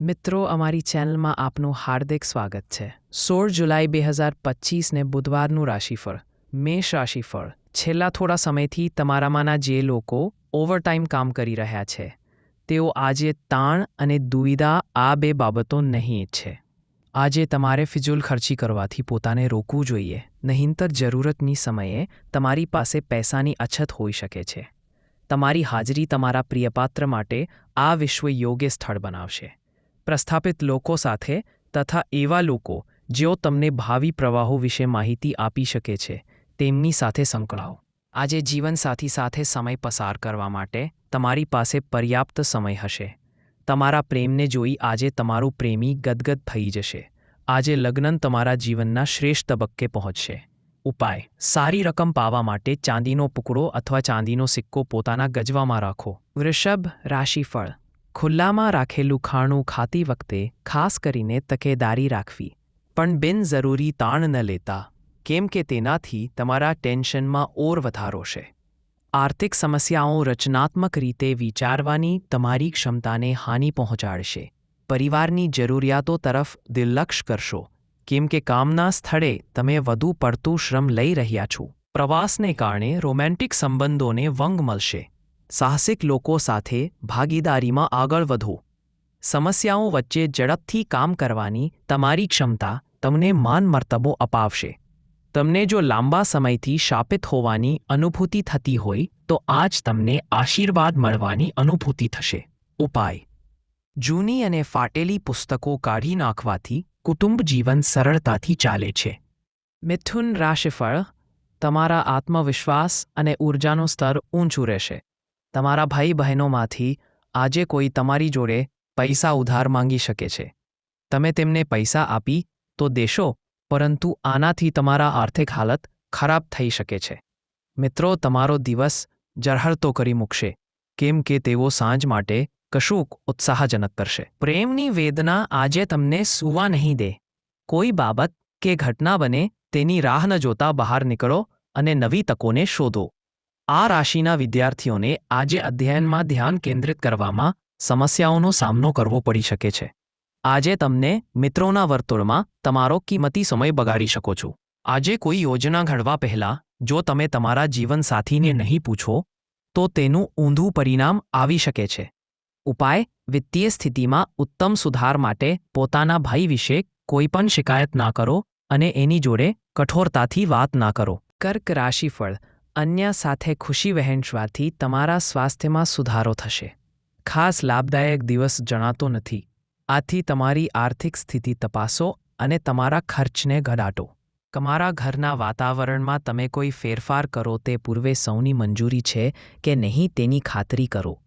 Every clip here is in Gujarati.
મિત્રો, અમારી ચેનલમાં આપનું હાર્દિક સ્વાગત છે. સોળ જુલાઈ બે હજાર પચીસને બુધવારનું રાશિફળ, મેષ રાશિફળ. છેલ્લા થોડા સમયથી તમારામાંના જે લોકો ઓવરટાઈમ કામ કરી રહ્યા છે, તેઓ આજે તાણ અને દુવિધા આ બે બાબતો નહીં ઈચ્છે. આજે તમારે ફિજુલ ખર્ચી કરવાથી પોતાને રોકવું જોઈએ, નહીંતર જરૂરતની સમયે તમારી પાસે પૈસાની અછત હોઈ શકે છે. તમારી હાજરી તમારા પ્રિયપાત્ર માટે આ વિશ્વ યોગ્ય સ્થળ બનાવશે. પ્રસ્થાપિત લોકો સાથે તથા એવા લોકો જેઓ તમને ભાવિ પ્રવાહો વિશે માહિતી આપી શકે છે, તેમની સાથે સંકળાઓ. આજે જીવનસાથી સાથે સમય પસાર કરવા માટે તમારી પાસે પર્યાપ્ત સમય હશે. તમારા પ્રેમને જોઈ આજે તમારું પ્રેમી ગદગદ થઈ જશે. આજે લગ્ન તમારા જીવનના શ્રેષ્ઠ તબક્કે પહોંચશે. ઉપાય. સારી રકમ પાવા માટે ચાંદીનો ટુકડો અથવા ચાંદીનો સિક્કો પોતાના ગજવામાં રાખો. વૃષભ રાશિફળ. ખુલ્લામાં રાખેલું ખાણું ખાતી વખતે ખાસ કરીને તકેદારી રાખવી. પણ બિનજરૂરી તાણ ન લેતા, કેમ કે તેનાથી તમારા ટેન્શનમાં ઓર વધારો છે. આર્થિક સમસ્યાઓ રચનાત્મક રીતે વિચારવાની તમારી ક્ષમતાને હાનિ પહોંચાડશે. પરિવારની જરૂરિયાતો તરફ દિલક્ષ કરશો, કેમ કે કામના સ્થળે તમે વધુ પડતું શ્રમ લઈ રહ્યા છો. પ્રવાસને કારણે રોમેન્ટિક સંબંધોને વંગ મળશે. સાહસિક લોકો સાથે ભાગીદારીમાં આગળ વધો. સમસ્યાઓ વચ્ચે ઝડપથી કામ કરવાની તમારી ક્ષમતા તમને માન મર્તબો અપાવશે. તમને જો લાંબા સમયથી શાપિત હોવાની અનુભૂતિ થતી હોય, તો આજ તમને આશીર્વાદ મળવાની અનુભૂતિ થશે. ઉપાય. જૂની અને ફાટેલી પુસ્તકો કાઢી નાખવાથી કુટુંબ જીવન સરળતાથી ચાલે છે. મિથુન રાશિફળ, તમારા આત્મવિશ્વાસ અને ઊર્જાનું સ્તર ઊંચું રહેશે. તમારા ભાઈ બહેનોમાંથી આજે કોઈ તમારી જોડે પૈસા ઉધાર માંગી શકે છે. તમે તેમને પૈસા આપી તો દેશો, પરંતુ આનાથી તમારા આર્થિક હાલત ખરાબ થઈ શકે છે. મિત્રો, તમારો દિવસ જરહરતો કરી મૂકશે, કેમ કે તેઓ સાંજ માટે કશુંક ઉત્સાહજનક કરશે. પ્રેમની વેદના આજે તમને સૂવા નહીં દે. કોઈ બાબત કે ઘટના બને તેની રાહ ન જોતા બહાર નીકળો અને નવી તકોને શોધો. આ રાશિના વિદ્યાર્થીઓને આજે અધ્યયનમાં ધ્યાન કેન્દ્રિત કરવામાં સમસ્યાઓનો સામનો કરવો પડી શકે છે. આજે તમને મિત્રોના વર્તુળમાં તમારો કિંમતી સમય બગાડી શકો છો. આજે કોઈ યોજના ઘડવા પહેલાં જો તમે તમારા જીવનસાથીને નહીં પૂછો, તો તેનું ઊંધું પરિણામ આવી શકે છે. ઉપાય, વિત્તીય સ્થિતિમાં ઉત્તમ સુધાર માટે પોતાના ભાઈ વિશે કોઈ પણ શિકાયત ના કરો અને એની જોડે કઠોરતાથી વાત ના કરો. કર્ક રાશિફળ. અન્ય સાથે ખુશી વહેંચવાથી તમારા સ્વાસ્થ્યમાં સુધારો થશે. ખાસ લાભદાયક દિવસ જણાતો નથી. આથી તમારી આર્થિક સ્થિતિ તપાસો અને તમારા ખર્ચને ઘટાડો. તમારા ઘરના વાતાવરણમાં તમે કોઈ ફેરફાર કરો તે પૂર્વે સૌની મંજૂરી છે કે નહીં તેની ખાતરી કરો.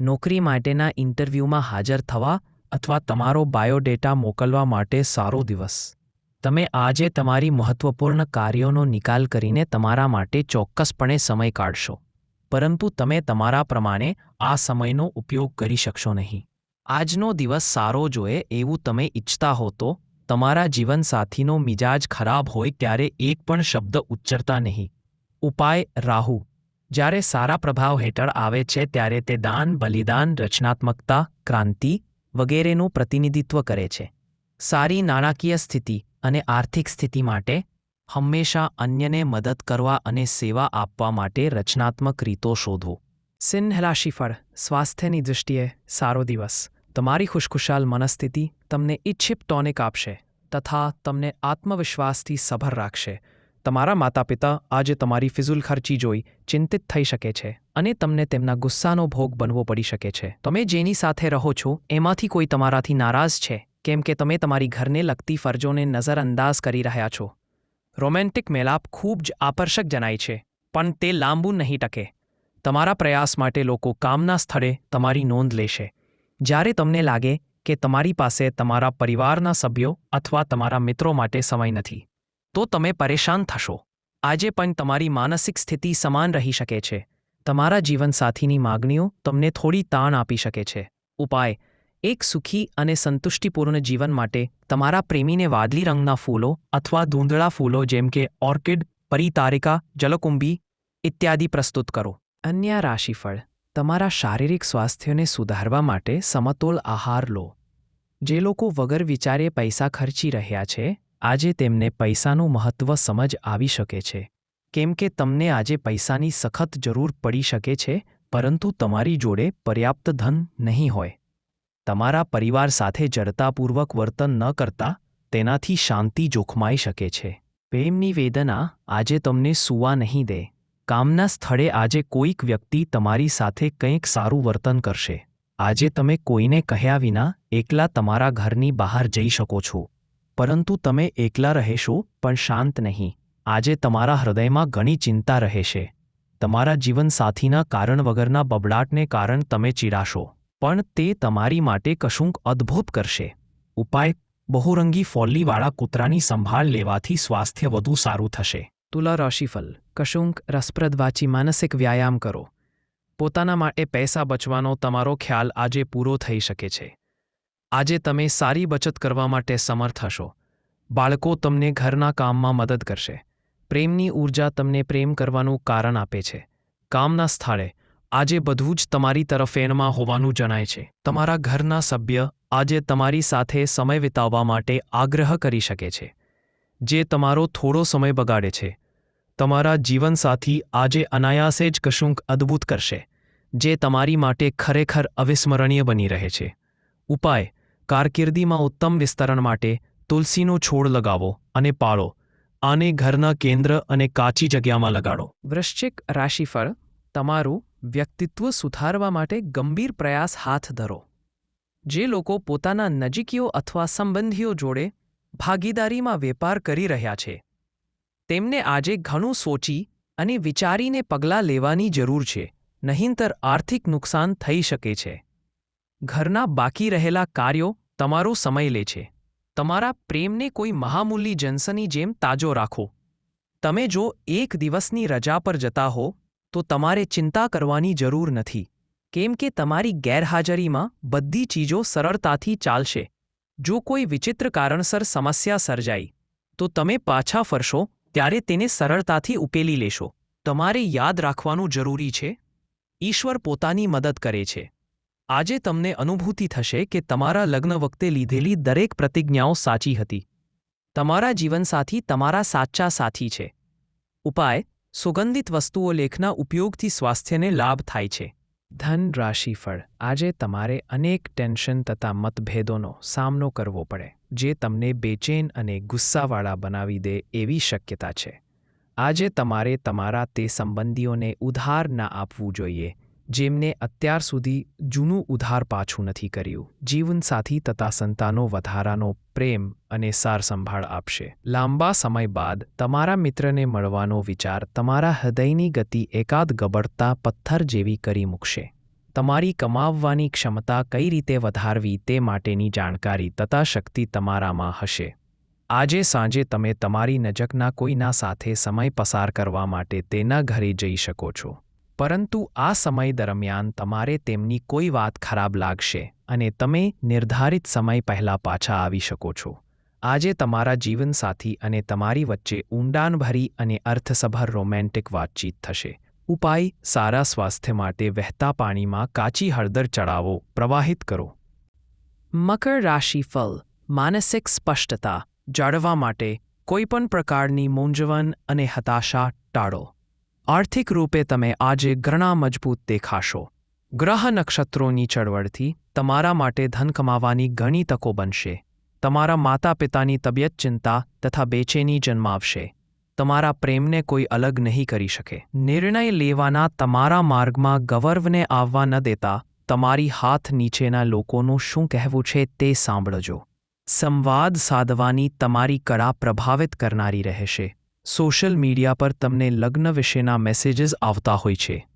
નોકરી માટેના ઇન્ટરવ્યૂમાં હાજર થવા અથવા તમારો બાયોડેટા મોકલવા માટે સારો દિવસ. તમે આજે તમારી મહત્વપૂર્ણ કાર્યોનો નિકાલ કરીને તમારા માટે ચોક્કસપણે સમય કાઢશો. પરંતુ તમે તમારા પ્રમાણે આ સમયનો ઉપયોગ કરી શકશો નહીં. આજનો દિવસ સારો જોઈએ એવું તમે ઈચ્છતા હો તો, તમારા જીવનસાથીનો મિજાજ ખરાબ હોય ત્યારે એક પણ શબ્દ ઉચ્ચરતા નહીં. ઉપાય, રાહુ. જ્યારે સારા પ્રભાવ હેઠળ આવે છે ત્યારે તે દાન, બલિદાન, રચનાત્મકતા, ક્રાંતિ વગેરેનું પ્રતિનિધિત્વ કરે છે. સારી નાણાકીય સ્થિતિ. અને આર્થિક સ્થિતિ માટે હંમેશા અન્યને મદદ કરવા અને સેવા આપવા માટે રચનાત્મક રીતો શોધો સિંહ રાશિફળ સ્વાસ્થ્યની દૃષ્ટિએ સારો દિવસ. તમારી ખુશખુશાલ મનસ્થિતિ તમને ઇચ્છિત ટોનિક આપશે તથા તમને આત્મવિશ્વાસથી સભર રાખશે. તમારા માતા પિતા આજે તમારી ફિઝુલ ખર્ચી જોઈ ચિંતિત થઈ શકે છે અને તમને તેમના ગુસ્સાનો ભોગ બનવો પડી શકે છે. તમે જેની સાથે રહો છો એમાંથી કોઈ તમારાથી નારાજ છે? કેમ કે તમે તમારી ઘરને લગતી ફરજોને નજરઅંદાજ કરી રહ્યા છો. રોમેન્ટિક મેલાપ ખૂબ જ આકર્ષક જણાય છે, પણ તે લાંબુ નહીં ટકે. તમારા પ્રયાસ માટે લોકો કામના સ્થળે તમારી નોંધ લેશે જ્યારે તમને લાગે કે તમારી પાસે તમારા પરિવારના સભ્યો અથવા તમારા મિત્રો માટે સમય નથી, તો તમે પરેશાન થશો. આજે પણ તમારી માનસિક સ્થિતિ સમાન રહી શકે છે. તમારા જીવનસાથીની માગણીઓ તમને થોડી તાણ આપી શકે છે. ઉપાય એક સુખી અને સંતુષ્ટિપૂર્ણ જીવન માટે તમારા પ્રેમીને વાદળી રંગના ફૂલો અથવા ધૂંધળા ફૂલો જેમ કે ઓર્કિડ, પરિતારિકા, જલકુંભી ઇત્યાદિ પ્રસ્તુત કરો. અન્ય રાશિફળ, તમારા શારીરિક સ્વાસ્થ્યને સુધારવા માટે સમતોલ આહાર લો. જે લોકો વગર વિચારે પૈસા ખર્ચી રહ્યા છે, આજે તેમને પૈસાનું મહત્ત્વ સમજ આવી શકે છે. કેમ કે તમને આજે પૈસાની સખત જરૂર પડી શકે છે, પરંતુ તમારી જોડે પર્યાપ્ત ધન નહીં હોય. તમારા પરિવાર સાથે જડતાપૂર્વક વર્તન ન કરતા તેનાથી શાંતિ જોખમાઈ શકે છે. પ્રેમની વેદના આજે તમને સૂવા નહીં દે. કામના સ્થળે આજે કોઈક વ્યક્તિ તમારી સાથે કંઈક સારું વર્તન કરશે. આજે તમે કોઈને કહ્યા વિના એકલા તમારા ઘરની બહાર જઈ શકો છો. પરંતુ તમે એકલા રહેશો પણ શાંત નહીં. આજે તમારા હૃદયમાં ઘણી ચિંતા રહેશે. તમારા જીવનસાથીના કારણ વગરના બબડાટને કારણ તમે ચીડાશો. પણ તે તમારી માટે કશુંક અદ્ભુત કરશે. ઉપાય, બહુરંગી ફોલ્લીવાળા કૂતરાની સંભાળ લેવાથી સ્વાસ્થ્ય વધુ સારું થશે. તુલા રાશિફલ, કશુંક રસપ્રદ વાંચી માનસિક વ્યાયામ કરો. પોતાના માટે પૈસા બચવાનો તમારો ખ્યાલ આજે પૂરો થઈ શકે છે. આજે તમે સારી બચત કરવા માટે સમર્થ હશો. બાળકો તમને ઘરના કામમાં મદદ કરશે. પ્રેમની ઊર્જા તમને પ્રેમ કરવાનું કારણ આપે છે. કામના સ્થળે આજે બધું જ તમારી તરફ એનમાં હોવાનું જણાય છે. તમારા ઘરના સભ્ય આજે તમારી સાથે સમય વિતાવવા માટે આગ્રહ કરી શકે છે, જે તમારો થોડો સમય બગાડે છે. તમારા જીવનસાથી આજે અનાયાસે જ કશુંક અદ્ભુત કરશે, જે તમારી માટે ખરેખર અવિસ્મરણીય બની રહે છે. ઉપાય, કારકિર્દીમાં ઉત્તમ વિસ્તરણ માટે તુલસીનો છોડ લગાવો અને પાળો. આને ઘરના કેન્દ્ર અને કાચી જગ્યામાં લગાડો. વૃશ્ચિક રાશિફળ તમારું વ્યક્તિત્વ સુધારવા માટે ગંભીર પ્રયાસ હાથ ધરો. જે લોકો પોતાના નજીકીઓ અથવા સંબંધીઓ જોડે ભાગીદારીમાં વેપાર કરી રહ્યા છે. તેમને આજે ઘણું સોચી અને વિચારીને પગલાં લેવાની જરૂર છે, નહીંતર આર્થિક નુકસાન થઈ શકે છે. ઘરના બાકી રહેલા કાર્યો તમારો સમય લે છે. તમારા પ્રેમને કોઈ મહામૂલી જંસની જેમ તાજો રાખો. તમે જો એક દિવસની રજા પર જતા હો તો તમારે ચિંતા કરવાની જરૂર નથી. કેમ કે તમારી ગેરહાજરીમાં બધી ચીજો સરળતાથી ચાલશે. જો કોઈ વિચિત્ર કારણસર સમસ્યા સર્જાઈ, તો તમે પાછા ફરશો, ત્યારે તેને સરળતાથી ઉકેલી લેશો. તમારે યાદ રાખવાનું જરૂરી છે. ઈશ્વર પોતાની મદદ કરે છે. આજે તમને અનુભૂતિ થશે કે તમારા લગ્ન વખતે લીધેલી દરેક પ્રતિજ્ઞાઓ સાચી હતી. તમારા જીવનસાથી તમારા સાચા સાથી છે. ઉપાય સુગંધિત વસ્તુઓ લેખના ઉપયોગથી સ્વાસ્થ્યને લાભ થાય છે. ધન રાશિફળ. આજે તમારે અનેક ટેન્શન તથા મતભેદોનો સામનો કરવો પડે, જે તમને બેચેન અને ગુસ્સાવાળા બનાવી દે એવી શક્યતા છે. આજે તમારે તમારા તે સંબંધીઓને ઉધાર ના આપવું જોઈએ જેમને અત્યાર સુધી જૂનું ઉધાર પાછું નથી કર્યું. જીવનસાથી તથા સંતાનો વધારાનો પ્રેમ અને સારસંભાળ આપશે. લાંબા સમય બાદ તમારા મિત્રને મળવાનો વિચાર તમારા હૃદયની ગતિ એકાદ ગબડતા પથ્થર જેવી કરી મૂકશે. તમારી કમાવવાની ક્ષમતા કઈ રીતે વધારવી તે માટેની જાણકારી તથા શક્તિ તમારામાં હશે. આજે સાંજે તમે તમારી નજકના કોઈના સાથે સમય પસાર કરવા માટે તેના ઘરે જઈ શકો છો. પરંતુ આ સમય દરમિયાન તમારે તેમની કોઈ વાત ખરાબ લાગશે અને તમે નિર્ધારિત સમય પહેલાં પાછા આવી શકો છો. આજે તમારા જીવનસાથી અને તમારી વચ્ચે ઊંડાણભરી અને અર્થસભર રોમેન્ટિક વાતચીત થશે. ઉપાય, સારા સ્વાસ્થ્ય માટે વહેતા પાણીમાં કાચી હળદર ચડાવો, પ્રવાહિત કરો. મકર રાશિ ફલ, માનસિક સ્પષ્ટતા જાળવવા માટે કોઈપણ પ્રકારની મૂંઝવણ અને હતાશા ટાળો. આર્થિક રૂપે તમે આજે ઘણા મજબૂત દેખાશો. ગ્રહ નક્ષત્રોની ચળવળથી તમારા માટે ધન કમાવાની ઘણી તકો બનશે. તમારા માતા પિતાની તબિયત ચિંતા તથા બેચેની જન્માવશે. તમારા પ્રેમને કોઈ અલગ નહીં કરી શકે. નિર્ણય લેવાના તમારા માર્ગમાં ગૌરવને આવવા ન દેતા તમારી હાથ નીચેના લોકોનું શું કહેવું છે તે સાંભળજો. સંવાદ સાધવાની તમારી કળા પ્રભાવિત કરનારી રહેશે. સોશિયલ મીડિયા પર તમને લગ્ન વિશેના મેસેજીસ આવતા હોય છે.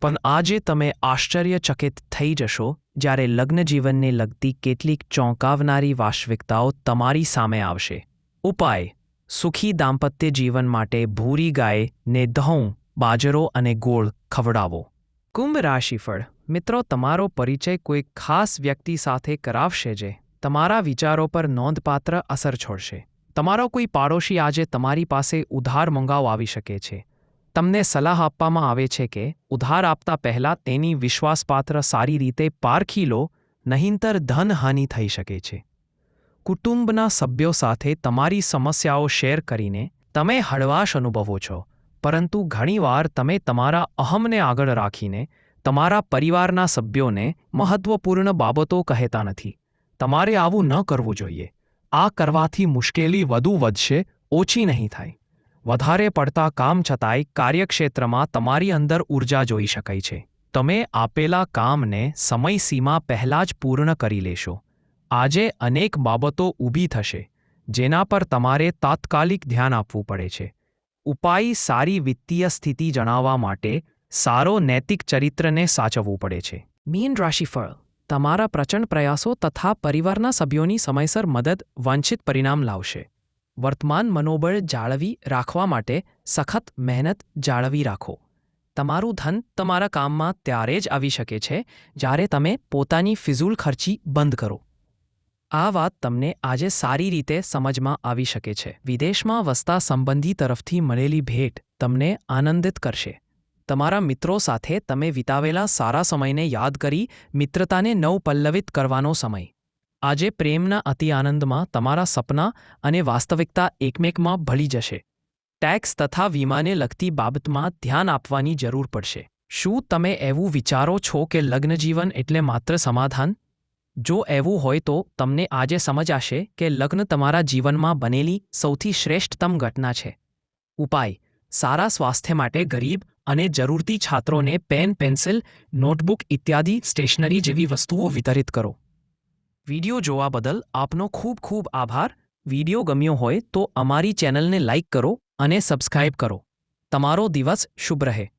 પણ આજે તમે આશ્ચર્યચકિત થઈ જશો જ્યારે લગ્નજીવનને લગતી કેટલીક ચોંકાવનારી વાસ્તવિકતાઓ તમારી સામે આવશે. ઉપાય. સુખી દાંપત્ય જીવન માટે ભૂરી ગાય ને દહું બાજરો અને ગોળ ખવડાવો. કુંભ રાશિફળ. મિત્રો, તમારો પરિચય કોઈ ખાસ વ્યક્તિ સાથે કરાવશે જે તમારા વિચારો પર નોંધપાત્ર અસર છોડશે. તમારો કોઈ પાડોશી આજે તમારી પાસે ઉધાર મંગાવ આવી શકે છે. તમને સલાહ આપવામાં આવે છે કે ઉધાર આપતા પહેલાં તેની વિશ્વાસપાત્ર સારી રીતે પારખી લો, નહીંતર ધનહાનિ થઈ શકે છે. કુટુંબના સભ્યો સાથે તમારી સમસ્યાઓ શેર કરીને તમે હળવાશ અનુભવો છો, પરંતુ ઘણીવાર તમે તમારા અહમને આગળ રાખીને તમારા પરિવારના સભ્યોને મહત્વપૂર્ણ બાબતો કહેતા નથી. તમારે આવું ન કરવું જોઈએ. આ કરવાથી મુશ્કેલી વધુ વધશે, ઓછી નહીં થાય. વધારે પડતા કામ છતાંય કાર્યક્ષેત્રમાં તમારી અંદર ઊર્જા જોઈ શકાય છે. તમે આપેલા કામને સમયસીમા પહેલાં જ પૂર્ણ કરી લેશો. આજે અનેક બાબતો ઊભી થશે, જેના પર તમારે તાત્કાલિક ધ્યાન આપવું પડે છે. ઉપાય સારી વિત્તીય સ્થિતિ જણાવવા માટે સારો નૈતિક ચરિત્રને સાચવવું પડે છે. મીન રાશિફળ તમારા પ્રચંડ પ્રયાસો તથા પરિવારના સભ્યોની સમયસર મદદ વાંછિત પરિણામ લાવશે. વર્તમાન મનોબળ જાળવી રાખવા માટે સખત મહેનત જાળવી રાખો. તમારું ધન તમારા કામમાં ત્યારે જ આવી શકે છે, જ્યારે તમે પોતાની ફિઝૂલ ખર્ચી બંધ કરો. આ વાત તમને આજે સારી રીતે સમજમાં આવી શકે છે. વિદેશમાં વસતા સંબંધી તરફથી મળેલી ભેટ તમને આનંદિત કરશે. તમારા મિત્રો સાથે તમે વિતાવેલા સારા સમયને યાદ કરી મિત્રતાને નવપલ્લવિત કરવાનો સમય. આજે પ્રેમના અતિ આનંદમાં તમારા સપના અને વાસ્તવિકતા એકમેકમાં ભળી જશે. ટેક્સ તથા વીમાને લગતી બાબતમાં ધ્યાન આપવાની જરૂર પડશે. શું તમે એવું વિચારો છો કે લગ્નજીવન એટલે માત્ર સમાધાન? જો એવું હોય તો તમને આજે સમજાશે કે લગ્ન તમારા જીવનમાં બનેલી સૌથી શ્રેષ્ઠતમ ઘટના છે. ઉપાય. સારા સ્વાસ્થ્ય માટે ગરીબ અને જરૂરતી છાત્રોને પેન, પેન્સિલ, નોટબુક ઇત્યાદિ સ્ટેશનરી જેવી વસ્તુઓ વિતરિત કરો. વિડિયો જોવા બદલ આપનો ખૂબ ખૂબ આભાર. વિડિયો ગમ્યો હોય તો અમારી ચેનલને લાઇક કરો અને સબસ્ક્રાઇબ કરો. તમારો દિવસ શુભ રહે.